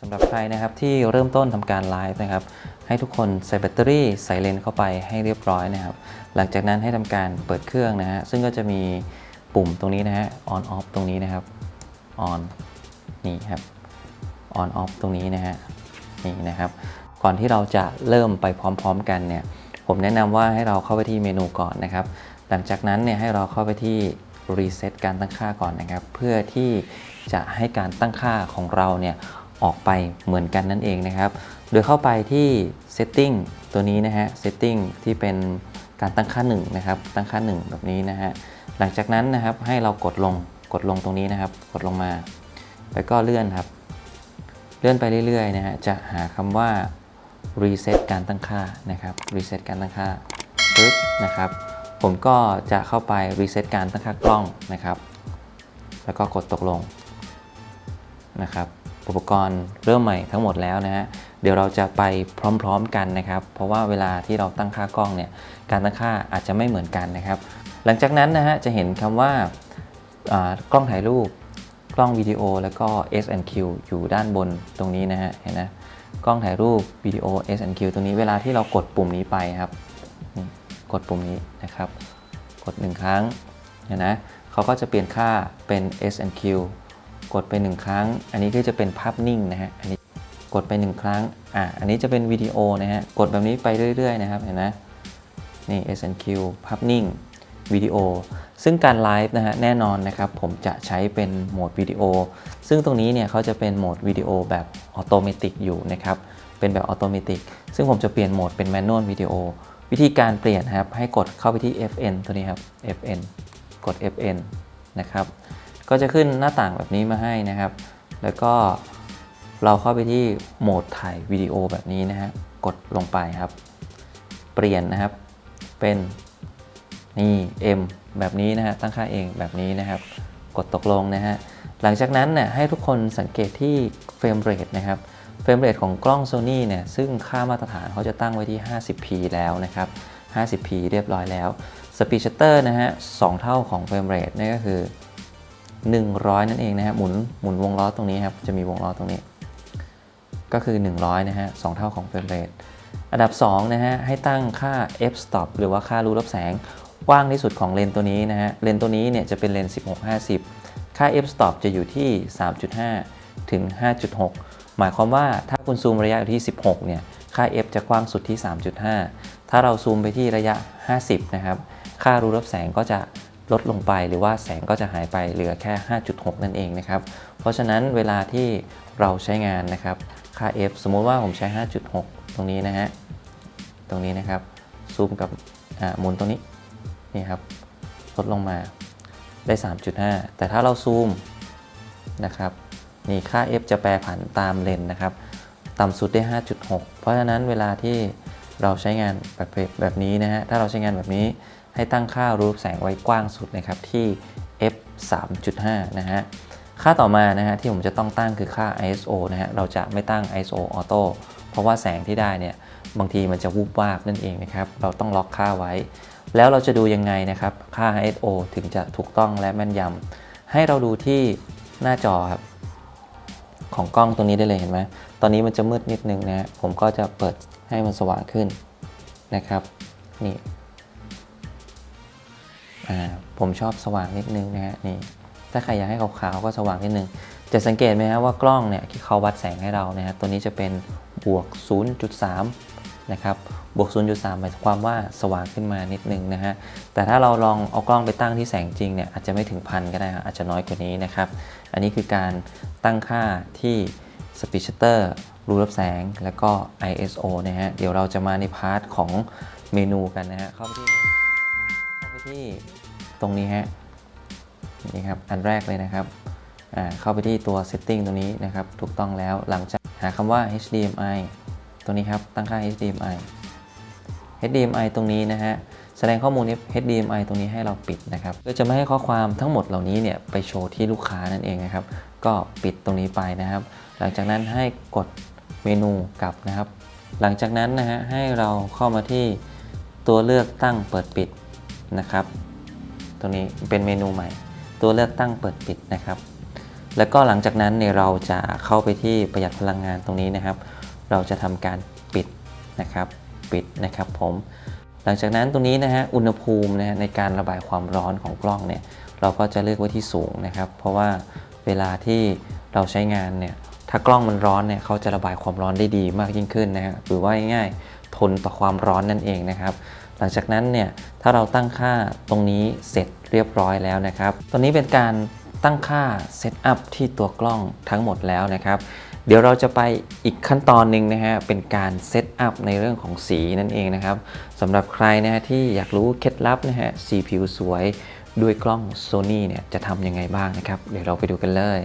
สำหรับใครนะครับที่เริ่มต้นทำการไลฟ์นะครับ ให้ทุกคนใส่แบตเตอรี่ใส่เลนเข้าไปให้เรียบร้อยนะครับ หลังจากนั้นให้ทำการเปิดเครื่องนะฮะซึ่งก็จะมีปุ่มตรงนี้นะฮะ on off ตรงนี้นะครับ on นี่ครับ on off ตรงนี้นะฮะนี่นะครับ ก่อนที่เราจะเริ่มไปพร้อม ๆ กันเนี่ยผมแนะนำว่าให้เราเข้าไปที่เมนูก่อนนะครับ หลังจากนั้นเนี่ยให้เราเข้าไปที่ reset การตั้งค่าก่อนนะครับ เพื่อที่จะให้การตั้งค่าของเราเนี่ย ออกไปเหมือนกันนั่นเองนะครับ โดยเข้าไปที่ setting ตัวนี้นะฮะ setting ที่เป็นการตั้งค่า1นะครับ ตั้งค่า 1 แบบนี้นะฮะ หลังจากนั้นนะครับให้เรากดลง กดลงตรงนี้นะครับ กดลงมา แล้วก็เลื่อนครับ เลื่อนไปเรื่อยๆนะฮะ จะหาคำว่า reset การตั้งค่านะครับ reset การตั้งค่าปึ๊บนะครับ ผมก็จะเข้าไป reset การตั้งค่ากล้องนะครับ แล้วก็กดตกลงนะครับ อุปกรณ์เริ่มใหม่ทั้งหมดแล้วนะฮะเดี๋ยวเราจะไปพร้อมๆกันนะครับ เพราะว่าเวลาที่เราตั้งค่ากล้องเนี่ยการตั้งค่าอาจจะไม่เหมือนกันนะครับ หลังจากนั้นนะฮะจะเห็นคำว่าอ่ากล้องถ่ายรูปกล้องวิดีโอแล้วก็ S&Q อยู่ด้านบนตรงนี้นะฮะเห็นนะกล้องถ่ายรูปวิดีโอ S&Q ตรงนี้เวลาที่เรากดปุ่มนี้ไปครับกดปุ่มนี้นะครับ กดหนึ่งครั้งเห็นนะเขาก็จะเปลี่ยนค่าเป็น S&Q กดไปหนึ่งครั้ง อันนี้ก็จะเป็นภาพนิ่งนะฮะ อันนี้กดไปหนึ่งครั้ง อะ อันนี้จะเป็นวิดีโอนะฮะ กดแบบนี้ไปเรื่อย ๆ นะครับ เห็นนะนี่ SNQ ภาพนิ่งวิดีโอ ซึ่งการไลฟ์นะฮะ แน่นอนนะครับ ผมจะใช้เป็นโหมดวิดีโอ ซึ่งตรงนี้เนี่ยเขาจะเป็นโหมดวิดีโอแบบออโตเมติกอยู่นะครับ เป็นแบบออโตเมติก ซึ่งผมจะเปลี่ยนโหมดเป็นแมนนวลวิดีโอ วิธีการเปลี่ยนนะครับ ให้กดเข้าไปที่ FN ตัวนี้ครับ FN กด FN นะครับ ก็จะขึ้นหน้าต่างแบบนี้มาให้นะครับ แล้วก็เราเข้าไปที่โหมดถ่ายวิดีโอแบบนี้นะฮะ กดลงไปครับ เปลี่ยนนะครับ เป็นนี่ M แบบนี้นะฮะ ตั้งค่าเองแบบนี้นะครับ กดตกลงนะฮะ หลังจากนั้นเนี่ยให้ทุกคนสังเกตที่เฟรมเรทนะครับ เฟรมเรทของกล้อง Sony เนี่ย ซึ่งค่ามาตรฐานเขาจะตั้งไว้ที่ 50p แล้วนะครับ 50p เรียบร้อยแล้ว Speed Shutter นะฮะ 2 เท่าของเฟรมเรทนี่ก็คือ 100 นั่นเองนะฮะหมุนหมุนวงล้อตรงนี้ครับจะมีวงล้อตรงนี้ ก็คือ 100 นะฮะ2เท่าของเฟรมเรทอันดับ2นะฮะให้ตั้งค่า f stop หรือว่าค่ารูรับแสงกว้างที่สุดของเลนตัวนี้นะฮะเลนตัวนี้เนี่ยจะเป็นเลนส์16-50 ค่า f stop จะอยู่ที่ 3.5 ถึง 5.6 หมายความว่าถ้าคุณซูมระยะอยู่ที่ 16 เนี่ยค่า f จะกว้างสุดที่ 3.5 ถ้าเราซูมไปที่ระยะ 50 นะครับ ค่ารูรับแสงก็จะ ลดลงไปหรือว่าแสงก็จะหายไปเหลือแค่ 5.6 นั่นเองนะครับ เพราะฉะนั้นเวลาที่เราใช้งานนะครับค่า f สมมุติว่าผมใช้ 5.6 ตรงนี้นะฮะ ตรงนี้นะครับ ซูมกับหมุนตรงนี้ นี่ครับ ลดลงมาได้ 3.5 แต่ถ้าเราซูมนะครับ นี่ค่า f จะแปรผันตามเลนนะครับ ต่ำสุดได้ 5.6 เพราะฉะนั้นเวลาที่เราใช้งานแบบแบบนี้นะฮะ ถ้าเราใช้งานแบบนี้ ให้ตั้งค่ารูปแสงไว้กว้างสุดนะครับที่ f 3.5 นะฮะ ค่าต่อมานะฮะที่ผมจะต้องตั้งคือค่า ISO นะฮะ เราจะไม่ตั้ง ISO Auto เพราะว่าแสงที่ได้เนี่ยบางทีมันจะวูบวาบนั่นเองนะครับ เราต้องล็อกค่าไว้ แล้วเราจะดูยังไงนะครับ ค่า ISO ถึงจะถูกต้องและแม่นยำ ให้เราดูที่หน้าจอครับของกล้องตัวนี้ได้เลยเห็นไหมตอนนี้มันจะมืดนิดนึงนะ ผมก็จะเปิดให้มันสว่างขึ้นนะครับ นี่ ผมชอบสว่างนิดนึงนะฮะนี่ถ้าใครอยากให้ขาวๆก็สว่างนิดนึง จะสังเกตไหมฮะว่ากล้องเนี่ยที่เขาวัดแสงให้เรานะฮะตัวนี้จะเป็นบวก 0.3 นะครับบวก 0.3 หมายความว่าสว่างขึ้นมานิดนึงนะฮะ แต่ถ้าเราลองเอากล้องไปตั้งที่แสงจริงเนี่ยอาจจะไม่ถึงพันก็ได้อาจจะน้อยกว่านี้นะครับ อันนี้คือการตั้งค่าที่ Speed Shutter รูรับแสง แล้วก็ ISO นะฮะ เดี๋ยวเราจะมาในพาร์ทของเมนูกันนะฮะ เข้าไปที่ ไปที่ตรงนี้ฮะนี่ครับอันแรกเลยนะครับอ่าเข้าไปที่ตัว Setting ตรงนี้นะครับถูกต้องแล้วหลังจากหาคำว่า HDMI ตรงนี้ครับตั้งค่า HDMI HDMI ตรงนี้นะฮะแสดงข้อมูล HDMI ตรงนี้ให้เราปิดนะครับเพื่อจะไม่ให้ข้อความทั้งหมดเหล่านี้เนี่ยไปโชว์ที่ลูกค้านั่นเองนะครับ ก็ปิดตรงนี้ไปนะครับ หลังจากนั้นให้กดเมนูกลับนะครับ หลังจากนั้นนะฮะให้เราเข้ามาที่ตัวเลือกตั้งเปิดปิด นะครับ ตรงนี้เป็นเมนูใหม่ ตัวเลือกตั้งเปิดปิดนะครับ แล้วก็หลังจากนั้นเนี่ยเราจะเข้าไปที่ประหยัดพลังงานตรงนี้นะครับ เราจะทำการปิดนะครับปิดนะครับผม หลังจากนั้นตรงนี้นะฮะอุณหภูมินะฮะในการระบายความร้อนของกล้องเนี่ยเราก็จะเลือกไว้ที่สูงนะครับ เพราะว่าเวลาที่เราใช้งานเนี่ยถ้ากล้องมันร้อนเนี่ยเขาจะระบายความร้อนได้ดีมากยิ่งขึ้นนะฮะหรือว่าง่ายๆทนต่อความร้อนนั่นเองนะครับ หลังจากนั้นเนี่ยถ้าเราตั้งค่าตรงนี้เสร็จเรียบร้อยแล้วนะครับตอนนี้เป็นการตั้งค่าเซตอัพที่ตัวกล้องทั้งหมดแล้วนะครับเดี๋ยวเราจะไปอีกขั้นตอนหนึ่งนะฮะ เป็นการเซตอัพในเรื่องของสีนั่นเองนะครับสำหรับใครนะฮะที่อยากรู้เคล็ดลับนะฮะ สีผิวสวยด้วยกล้อง Sony เนี่ยจะทำยังไงบ้างนะครับ เดี๋ยวเราไปดูกันเลย